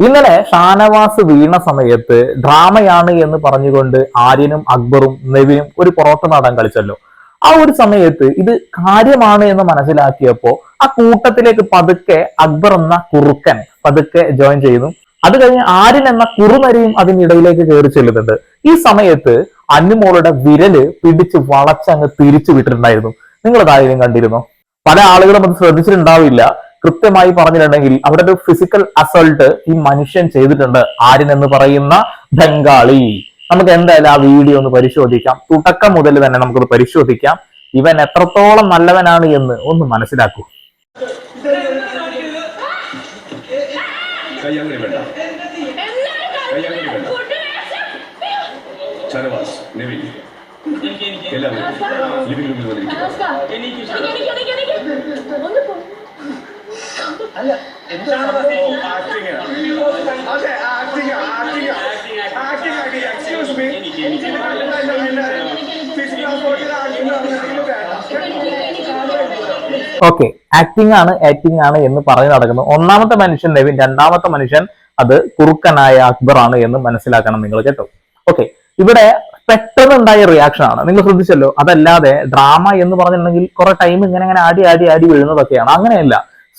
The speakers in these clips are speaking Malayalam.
ഇന്നലെ ഷാനവാസ് വീണ സമയത്ത് ഡ്രാമയാണ് എന്ന് പറഞ്ഞുകൊണ്ട് ആര്യനും അക്ബറും നവീനും ഒരു പൊറോട്ട നാടൻ കളിച്ചല്ലോ. ആ ഒരു സമയത്ത് ഇത് കാര്യമാണ് എന്ന് മനസ്സിലാക്കിയപ്പോ ആ കൂട്ടത്തിലേക്ക് പതുക്കെ അക്ബർ എന്ന കുറുക്കൻ പതുക്കെ ജോയിൻ ചെയ്യുന്നു. അത് കഴിഞ്ഞ് ആര്യൻ എന്ന കുറുനരിയും അതിനിടയിലേക്ക് കയറി ചെല്ലുന്നുണ്ട്. ഈ സമയത്ത് അന്നുമോളുടെ വിരൽ പിടിച്ച് വളച്ചങ്ങ് തിരിച്ചു വിട്ടിട്ടുണ്ടായിരുന്നു. നിങ്ങൾ അതായാലും കണ്ടിരുന്നോ? പല ആളുകളും അത് ശ്രദ്ധിച്ചിട്ടുണ്ടാവില്ല. കൃത്യമായി പറഞ്ഞിട്ടുണ്ടെങ്കിൽ അവിടെ ഒരു ഫിസിക്കൽ അസൾട്ട് ഈ മനുഷ്യൻ ചെയ്തിട്ടുണ്ട്. ആര്യൻ എന്ന് പറയുന്ന ബംഗാളി. നമുക്ക് എന്തായാലും ആ വീഡിയോ ഒന്ന് പരിശോധിക്കാം. തുടക്കം മുതൽ തന്നെ നമുക്കത് പരിശോധിക്കാം. ഇവൻ എത്രത്തോളം നല്ലവനാണ് എന്ന് ഒന്ന് മനസ്സിലാക്കൂ. എല്ലാവരും. അല്ല എന്താണ് ആക്ടിങ് അതെ acting acting acting acting excuse me okay acting ആണ് ആക്ടിംഗ് ആണ് എന്ന് പറഞ്ഞു നടക്കുന്നു. ഒന്നാമത്തെ മനുഷ്യൻ നവീൻ രണ്ടാമത്തെ മനുഷ്യൻ അത് കുറുക്കനായ അക്ബർ ആണ് എന്ന് മനസ്സിലാക്കണം നിങ്ങൾ കേട്ടോ. ഓക്കെ ഇവിടെ പെട്ടെന്ന് ഉണ്ടായ റിയാക്ഷൻ ആണ്. നിങ്ങൾ ശ്രദ്ധിച്ചല്ലോ അതല്ലാതെ ഡ്രാമ എന്ന് പറഞ്ഞിട്ടുണ്ടെങ്കിൽ കുറെ ടൈം ഇങ്ങനെ ഇങ്ങനെ ആടി ആടി ആടി വീഴുന്നതൊക്കെയാണ്. അങ്ങനെയല്ല.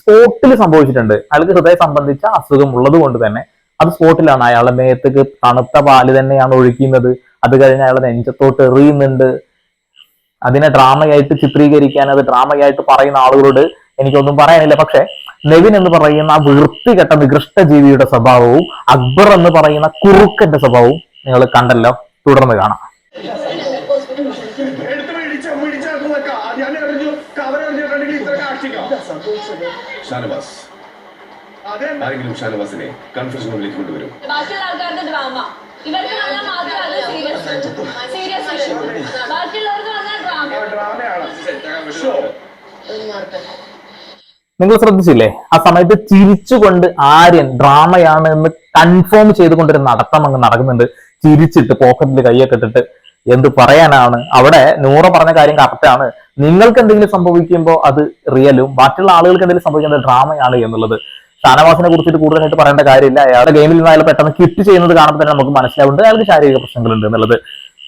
സ്പോട്ടിൽ സംഭവിച്ചിട്ടുണ്ട്. അയാൾക്ക് ഹൃദയ സംബന്ധിച്ച അസുഖം ഉള്ളത് കൊണ്ട് തന്നെ അത് സ്പോട്ടിലാണ്. അയാളുടെ മേത്തേക്ക് തണുത്ത പാൽ തന്നെയാണ് ഒഴിക്കുന്നത് അത് കഴിഞ്ഞ് അയാളുടെ നെഞ്ചത്തോട്ട് എറിയുന്നുണ്ട്. അതിനെ ഡ്രാമയായിട്ട് ചിത്രീകരിക്കാൻ അത് ഡ്രാമയായിട്ട് പറയുന്ന ആളുകളോട് എനിക്കൊന്നും പറയാനില്ല. പക്ഷെ നെവിൻ എന്ന് പറയുന്ന ആ വൃത്തികെട്ട നികൃഷ്ട ജീവിയുടെ സ്വഭാവവും അക്ബർ എന്ന് പറയുന്ന കുറുക്കന്റെ സ്വഭാവവും നിങ്ങൾ കണ്ടല്ലോ. തുടർന്ന് കാണാം എടുത്ത് പിടിച്ച് പിടിച്ചേക്കുന്നൊക്കെ ഞാൻ അറിഞ്ഞു കവർ അറിഞ്ഞിട്ടുണ്ടെങ്കിൽ ഇത്ര ആക്ടിങ്ങോ ഷാനവാസ്. ആരെങ്കിലും ഷാനവാസിനെ കൺഫ്യൂഷൻ റൂമിലേക്ക് കൊണ്ടുവരും. ബാക്കിയുള്ള ആൾക്കാരുടെ ഡ്രാമ ഇവർക്ക് വന്നാൽ മാത്രം അത് സീരിയസ് സീരിയസ് ബാക്കിയുള്ളവർക്ക് വന്നാൽ ഡ്രാമ ഡ്രാമയാണ് ഷോ നിങ്ങൾ ശ്രദ്ധിച്ചില്ലേ? ആ സമയത്ത് ചിരിച്ചുകൊണ്ട് ആര്യൻ ഡ്രാമയാണ് എന്ന് കൺഫേം ചെയ്തുകൊണ്ടൊരു നടത്തം അങ്ങ് നടക്കുന്നുണ്ട്. ചിരിച്ചിട്ട് പോക്കറ്റിൽ കൈയൊക്കെ ഇട്ടിട്ട് എന്ത് പറയാനാണ്? അവിടെ നൂറ പറഞ്ഞ കാര്യം കറക്റ്റാണ് നിങ്ങൾക്ക് എന്തെങ്കിലും സംഭവിക്കുമ്പോൾ അത് റിയലും മറ്റുള്ള ആളുകൾക്ക് എന്തെങ്കിലും സംഭവിക്കുന്നത് ഡ്രാമയാണ് എന്നുള്ളത്. ഷാനവാസിനെ കുറിച്ചിട്ട് കൂടുതലായിട്ട് പറയേണ്ട കാര്യമില്ല. അയാളുടെ ഗെയിമിൽ നിന്ന് അയാൾ പെട്ടെന്ന് കിറ്റ് ചെയ്യുന്നത് കാണുമ്പോൾ തന്നെ നമുക്ക് മനസ്സിലാവുന്നുണ്ട്. അയാൾക്ക് ശാരീരിക പ്രശ്നങ്ങളുണ്ട് എന്നുള്ളത്.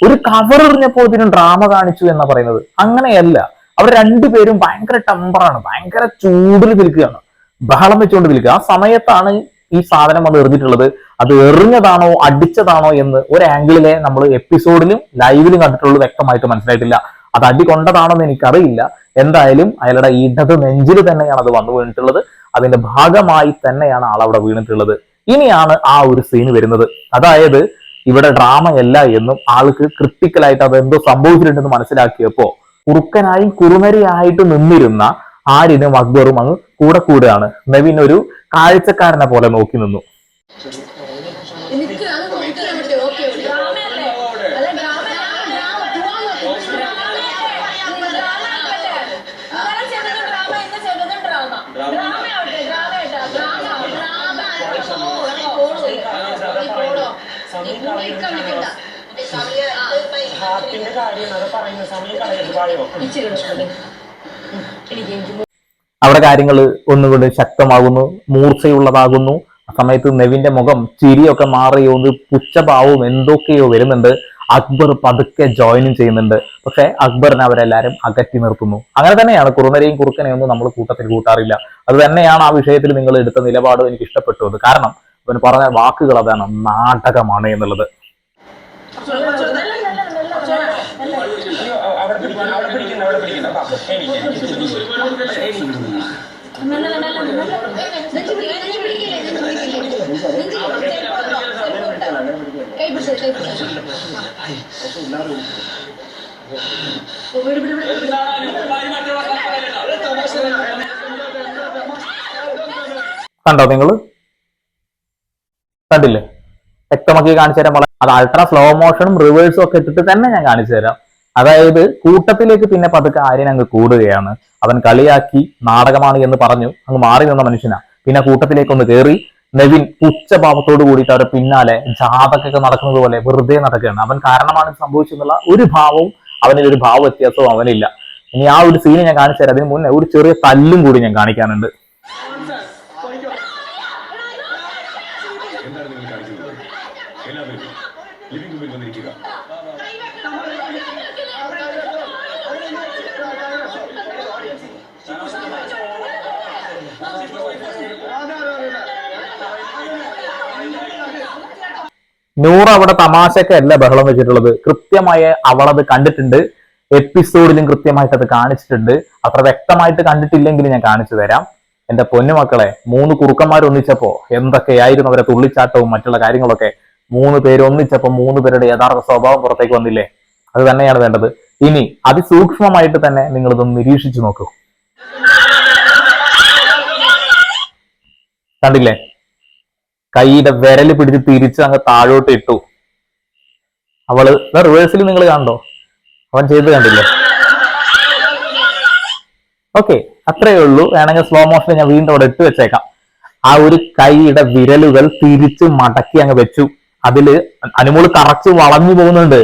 ഒരു കവർ എറിഞ്ഞപ്പോൾ ഇതിനും ഡ്രാമ കാണിച്ചു എന്നാ പറയുന്നത്. അങ്ങനെയല്ല. അവർ രണ്ടുപേരും ഭയങ്കര ടെമ്പറാണ് ഭയങ്കര ചൂടിൽ നിൽക്കുകയാണ്. ബഹളം വെച്ചുകൊണ്ട് നിൽക്കുക. ആ സമയത്താണ് ഈ സാധനം വന്ന് എറിഞ്ഞിട്ടുള്ളത്. അത് എറിഞ്ഞതാണോ അടിച്ചതാണോ എന്ന് ഒരു ആംഗിളിലെ നമ്മൾ എപ്പിസോഡിലും ലൈവിലും കണ്ടിട്ടുള്ളത് വ്യക്തമായിട്ട് മനസ്സിലായിട്ടില്ല. അത് അടി കൊണ്ടതാണെന്ന് എനിക്കറിയില്ല. എന്തായാലും അയാളുടെ ഇടത് നെഞ്ചിൽ തന്നെയാണ് അത് വന്നു വീണിട്ടുള്ളത്. അതിന്റെ ഭാഗമായി തന്നെയാണ് ആൾ അവിടെ വീണിട്ടുള്ളത്. ഇനിയാണ് ആ ഒരു സീൻ വരുന്നത്. അതായത് ഇവിടെ ഡ്രാമയല്ല എന്നും ആൾക്ക് ക്രിട്ടിക്കലായിട്ട് അത് എന്തോ സംഭവിച്ചിട്ടുണ്ടെന്ന് മനസ്സിലാക്കിയപ്പോ കുറുക്കനായും കുറുനരിയായിട്ട് നിന്നിരുന്ന ആര്യനും അക്ബറും അങ്ങ് കൂടെ കൂടുകയാണ് നവീൻ ഒരു കാഴ്ചക്കാരനെ പോലെ നോക്കി നിന്നു എനിക്ക് അത് നോക്കാൻ പറ്റും ഓക്കെ ഡ്രാമയല്ലേ അല്ല ഡ്രാമ ഡ്രാമ ഇന്ന് ചെയ്തതും ഡ്രാമ ഡ്രാമ ആവട്ടെ ഡ്രാമ ആവട്ടെ ഡ്രാമ അത് പറയുന്ന സമയം കളയരുത് അവിടെ കാര്യങ്ങൾ ഒന്നുകൂടി ശക്തമാകുന്നു. മൂർച്ചയുള്ളതാകുന്നു. ആ സമയത്ത് നെവിന്റെ മുഖം ചിരിയൊക്കെ മാറി ഒന്ന് പുച്ഛഭാവവും എന്തൊക്കെയോ വരുന്നുണ്ട്. അക്ബർ പതുക്കെ ജോയിനും ചെയ്യുന്നുണ്ട്. പക്ഷെ അക്ബറിനെ അവരെല്ലാരും അകറ്റി നിർത്തുന്നു. അങ്ങനെ തന്നെയാണ് കുറുനരെയും കുറുക്കനെയൊന്നും നമ്മൾ കൂട്ടത്തിൽ കൂട്ടാറില്ല. അത് തന്നെയാണ് ആ വിഷയത്തിൽ നിങ്ങൾ എടുത്ത നിലപാട് എനിക്ക് ഇഷ്ടപ്പെട്ടു കാരണം അവൻ പറഞ്ഞ വാക്കുകൾ അതാണ് നാടകമാണ് എന്നുള്ളത്. കണ്ടോ അവിടെ പിടിക്കണം അവിടെ പിടിക്കണ്ട അവിടെ പിടിക്കണ്ട ബാ, എനിക്ക് കണ്ടോ നിങ്ങൾ കണ്ടില്ലേ? വ്യക്തമാക്കി കാണിച്ചു തരാം. അത് അൾട്രാ സ്ലോ മോഷനും റിവേഴ്സും ഒക്കെ ഇട്ടിട്ട് തന്നെ ഞാൻ കാണിച്ചു തരാം. അതായത് കൂട്ടത്തിലേക്ക് പിന്നെ പതുക്കെ ആര്യൻ അങ്ങ് കൂടുകയാണ്. അവൻ കളിയാക്കി നാടകമാണ് എന്ന് പറഞ്ഞു. അങ്ങ് മാറി നിന്ന മനുഷ്യനാ. പിന്നെ കൂട്ടത്തിലേക്ക് ഒന്ന് കയറി നെവിൻ ഉച്ചഭാവത്തോട് കൂടിയിട്ട് അവരുടെ പിന്നാലെ ജാതകൊക്കെ നടക്കുന്നത് പോലെ വെറുതെ നടക്കുകയാണ്. അവൻ കാരണമാണ് സംഭവിച്ചെന്നുള്ള ഒരു ഭാവവും അവനിൽ ഒരു ഭാവ വ്യത്യാസവും അവനില്ല. ഇനി ആ ഒരു സീന് ഞാൻ കാണിച്ചു തരാം. അതിന് മുന്നേ ഒരു ചെറിയ തല്ലും കൂടി ഞാൻ കാണിക്കാനുണ്ട് പോയിക്കോ എന്താണ് നിങ്ങൾ കാണിക്കുന്നത് എല്ലാവരും ലിവിംഗ് റൂമിൽ വന്നിരിക്കുക നൂറ് അവിടെ തമാശയൊക്കെ അല്ല ബഹളം വെച്ചിട്ടുള്ളത്. കൃത്യമായ അവളത് കണ്ടിട്ടുണ്ട്. എപ്പിസോഡിലും കൃത്യമായിട്ട് അത് കാണിച്ചിട്ടുണ്ട്. അത്ര വ്യക്തമായിട്ട് കണ്ടിട്ടില്ലെങ്കിൽ ഞാൻ കാണിച്ചു തരാം. എന്റെ പൊന്നുമക്കളെ മൂന്ന് കുറുക്കന്മാർ ഒന്നിച്ചപ്പോ എന്തൊക്കെയായിരുന്നു അവരെ തുള്ളിച്ചാട്ടവും മറ്റുള്ള കാര്യങ്ങളൊക്കെ? മൂന്ന് പേര് ഒന്നിച്ചപ്പോ മൂന്ന് പേരുടെ യഥാർത്ഥ സ്വഭാവം പുറത്തേക്ക് വന്നില്ലേ? അത് തന്നെയാണ് വേണ്ടത്. ഇനി അതിസൂക്ഷ്മമായിട്ട് തന്നെ നിങ്ങളിതൊന്ന് നിരീക്ഷിച്ചു നോക്കൂ. കണ്ടില്ലേ? കൈയുടെ വിരൽ പിടിച്ച് തിരിച്ച് അങ്ങ് താഴോട്ട് ഇട്ടു. അവൾ റിവേഴ്സിൽ നിങ്ങൾ കണ്ടോ അവൻ ചെയ്ത് കണ്ടില്ലേ? ഓക്കെ അത്രയേ ഉള്ളൂ. വേണമെങ്കിൽ സ്ലോ മോഷൻ ഞാൻ വീണ്ടും അവിടെ ഇട്ട് വെച്ചേക്കാം. ആ ഒരു കൈയുടെ വിരലുകൾ തിരിച്ച് മടക്കി അങ്ങ് വെച്ചു. അതിൽ അനുമോൾ കറച്ച് വളഞ്ഞു പോകുന്നുണ്ട്.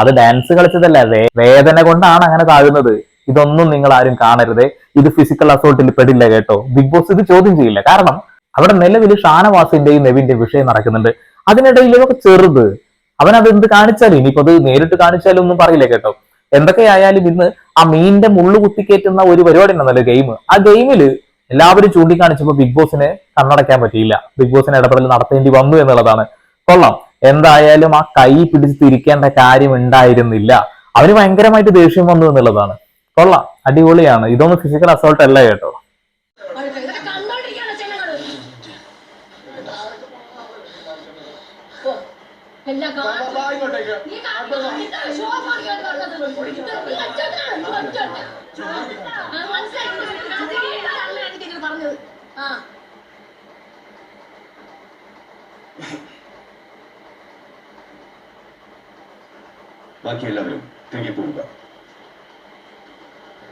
അത് ഡാൻസ് കളിച്ചതല്ല? വേദന കൊണ്ടാണ് അങ്ങനെ താഴുന്നത്. ഇതൊന്നും നിങ്ങൾ ആരും കാണരുത്. ഇത് ഫിസിക്കൽ അസോൾട്ടിൽ പെടില്ല കേട്ടോ. ബിഗ് ബോസ് ഇത് ചോദ്യം ചെയ്യില്ല. കാരണം അവിടെ നിലവിൽ ഷാനവാസിന്റെയും നെവിന്റെയും വിഷയം നടക്കുന്നുണ്ട്. അതിനിടയിൽ ഇവർക്ക് ചെറുത്. അവൻ അത് എന്ത് കാണിച്ചാലും ഇനിയിപ്പോ അത് നേരിട്ട് കാണിച്ചാലും ഒന്നും പറയില്ല കേട്ടോ. എന്തൊക്കെയായാലും ഇന്ന് ആ മീനിന്റെ മുള്ളു കുത്തിക്കേറ്റുന്ന ഒരു പരിപാടി ഉണ്ടെന്നല്ലോ ഗെയിം. ആ ഗെയിമിൽ എല്ലാവരും ചൂണ്ടിക്കാണിച്ചപ്പോ ബിഗ് ബോസിനെ കണ്ണടയ്ക്കാൻ പറ്റിയില്ല. ബിഗ് ബോസിനെ ഇടപെടൽ നടത്തേണ്ടി വന്നു എന്നുള്ളതാണ്. കൊള്ളാം. എന്തായാലും ആ കൈ പിടിച്ച് തിരിക്കേണ്ട കാര്യം ഉണ്ടായിരുന്നില്ല. അവന് ഭയങ്കരമായിട്ട് ദേഷ്യം വന്നു എന്നുള്ളതാണ്. കൊള്ളാം. അടിപൊളിയാണ്. ഇതൊന്നും ഫിസിക്കൽ അസോൾട്ട് അല്ല കേട്ടോ. പറഞ്ഞത്. ആ, ബാക്കി എല്ലാവരും തിരികെ പോവുക.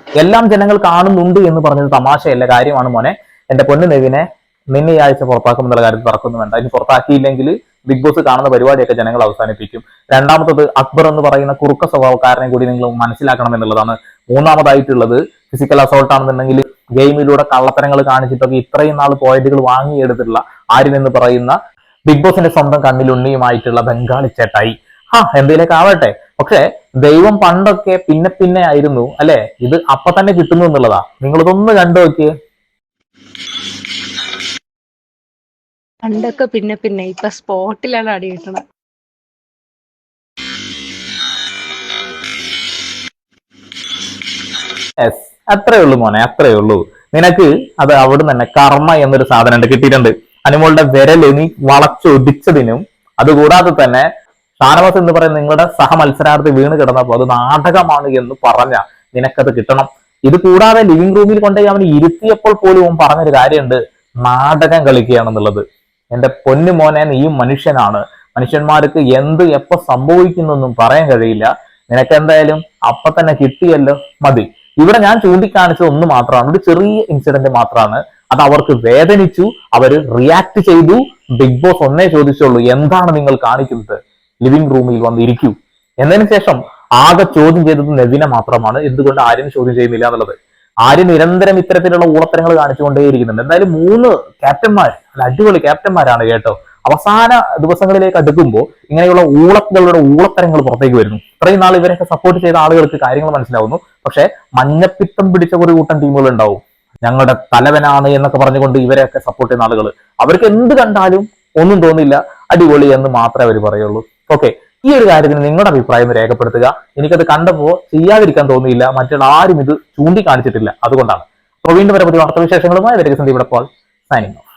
എല്ലാം ജനങ്ങൾ കാണുന്നുണ്ട് എന്ന് പറഞ്ഞത് തമാശയല്ല കാര്യമാണ് മോനെ. എന്റെ പൊന്നു നെവിനെ നിന്നെ ഈ ആഴ്ച പുറത്താക്കുമെന്നുള്ള കാര്യത്തിൽ തർക്കമൊന്നും വേണ്ട. ഇനി പുറത്താക്കിയില്ലെങ്കിൽ ബിഗ് ബോസ് കാണുന്ന പരിപാടിയൊക്കെ ജനങ്ങൾ അവസാനിപ്പിക്കും. രണ്ടാമത്തത് അക്ബർ എന്ന് പറയുന്ന കുറുക്ക സ്വഭാവക്കാരനെ കൂടി നിങ്ങൾ മനസ്സിലാക്കണം എന്നുള്ളതാണ് മൂന്നാമതായിട്ടുള്ളത്. ഫിസിക്കൽ അസോൾട്ട് ആണെന്നുണ്ടെങ്കിൽ ഗെയിമിലൂടെ കള്ളത്തരങ്ങൾ കാണിച്ചിട്ടൊക്കെ ഇത്രയും നാൾ പോയിന്റുകൾ വാങ്ങിയെടുത്തിട്ടുള്ള ആര്യൻ എന്ന് പറയുന്ന ബിഗ് ബോസിന്റെ സ്വന്തം കണ്ണിലുണ്ണിയുമായിട്ടുള്ള ബംഗാളി ചേട്ടായി. ആ എന്തേലൊക്കെ ആവട്ടെ. പക്ഷെ ദൈവം പണ്ടൊക്കെ പിന്നെ പിന്നെ ആയിരുന്നു അല്ലെ? ഇത് അപ്പൊ തന്നെ കിട്ടുന്നു എന്നുള്ളതാ. നിങ്ങളിതൊന്ന് കണ്ടു നോക്കിയേ. പണ്ടൊക്കെ പിന്നെ പിന്നെ ഇപ്പൊ സ്പോട്ടിലാണ് അടി കിട്ടണത്. അത്രേ ഉള്ളൂ മോനെ അത്രേ ഉള്ളൂ. നിനക്ക് അത് അവിടെ തന്നെ കർമ്മ എന്നൊരു സാധനം ഉണ്ട് കിട്ടിയിട്ടുണ്ട്. അനുമോളുടെ വിരൽ നീ വളച്ചൊടിച്ചതിനും അതുകൂടാതെ തന്നെ ഷാനവാസ് എന്ന് പറയുന്ന നിങ്ങളുടെ സഹ മത്സരാർത്ഥി വീണ് കിടന്നപ്പോൾ അത് നാടകമാണ് എന്ന് പറഞ്ഞ നിനക്കത് കിട്ടണം. ഇത് കൂടാതെ ലിവിംഗ് റൂമിൽ കൊണ്ടുപോയി അവൻ ഇരുത്തിയപ്പോൾ പോലും അവൻ പറഞ്ഞൊരു കാര്യമുണ്ട് നാടകം കളിക്കുകയാണെന്നുള്ളത്. എന്റെ പൊന്നു മോനെ നീ മനുഷ്യനാണ്. മനുഷ്യന്മാർക്ക് എന്ത് എപ്പോൾ സംഭവിക്കുന്നൊന്നും പറയാൻ കഴിയില്ല. നിനക്ക് എന്തായാലും അപ്പൊ തന്നെ കിട്ടിയല്ലോ മതി. ഇവിടെ ഞാൻ ചൂണ്ടിക്കാണിച്ചത് ഒന്ന് മാത്രമാണ്. ഒരു ചെറിയ ഇൻസിഡന്റ് മാത്രമാണ്. അത് അവർക്ക് വേദനിച്ചു. അവർ റിയാക്ട് ചെയ്തു. ബിഗ് ബോസ് ഒന്നേ ചോദിച്ചുള്ളൂ എന്താണ് നിങ്ങൾ കാണിക്കുന്നത്? ലിവിംഗ് റൂമിൽ വന്നിരിക്കൂ. എന്നതിന് ശേഷം ആകെ ചോദ്യം ചെയ്തത് നെവിനെ മാത്രമാണ്. എന്തുകൊണ്ട് ആരും ചോദ്യം ചെയ്യുന്നില്ല എന്നുള്ളത്. ആരും നിരന്തരം ഇത്തരത്തിലുള്ള ഊളത്തരങ്ങൾ കാണിച്ചുകൊണ്ടേയിരിക്കുന്നുണ്ട്. എന്തായാലും മൂന്ന് ക്യാപ്റ്റന്മാർ അല്ല അടിപൊളി ക്യാപ്റ്റന്മാരാണ് കേട്ടോ. അവസാന ദിവസങ്ങളിലേക്ക് അടുക്കുമ്പോൾ ഇങ്ങനെയുള്ള ഊളത്തുകളുടെ ഊളത്തരങ്ങൾ പുറത്തേക്ക് വരുന്നു. ഇത്രയും നാൾ ഇവരൊക്കെ സപ്പോർട്ട് ചെയ്ത ആളുകൾക്ക് കാര്യങ്ങൾ മനസ്സിലാവുന്നു. പക്ഷെ മഞ്ഞപ്പിത്തം പിടിച്ച ഒരു കൂട്ടം ടീമുകൾ ഉണ്ടാവും. ഞങ്ങളുടെ തലവനാണ് എന്നൊക്കെ പറഞ്ഞുകൊണ്ട് ഇവരെയൊക്കെ സപ്പോർട്ട് ചെയ്യുന്ന ആളുകൾ അവർക്ക് എന്ത് കണ്ടാലും ഒന്നും തോന്നില്ല. അടിപൊളി എന്ന് മാത്രമേ അവർ പറയുള്ളൂ. ഓക്കെ ഈ ഒരു കാര്യത്തിന് നിങ്ങളുടെ അഭിപ്രായം രേഖപ്പെടുത്തുക. എനിക്കത് കണ്ടപ്പോൾ ചെയ്യാതിരിക്കാൻ തോന്നിയില്ല. മറ്റുള്ള ആരും ഇത് ചൂണ്ടിക്കാണിച്ചിട്ടില്ല. അതുകൊണ്ടാണ്. അപ്പോൾ വീണ്ടും വരെ പുതിയ വാർത്താവിശേഷങ്ങളുമായി വരിക. Sandeep Paul signing off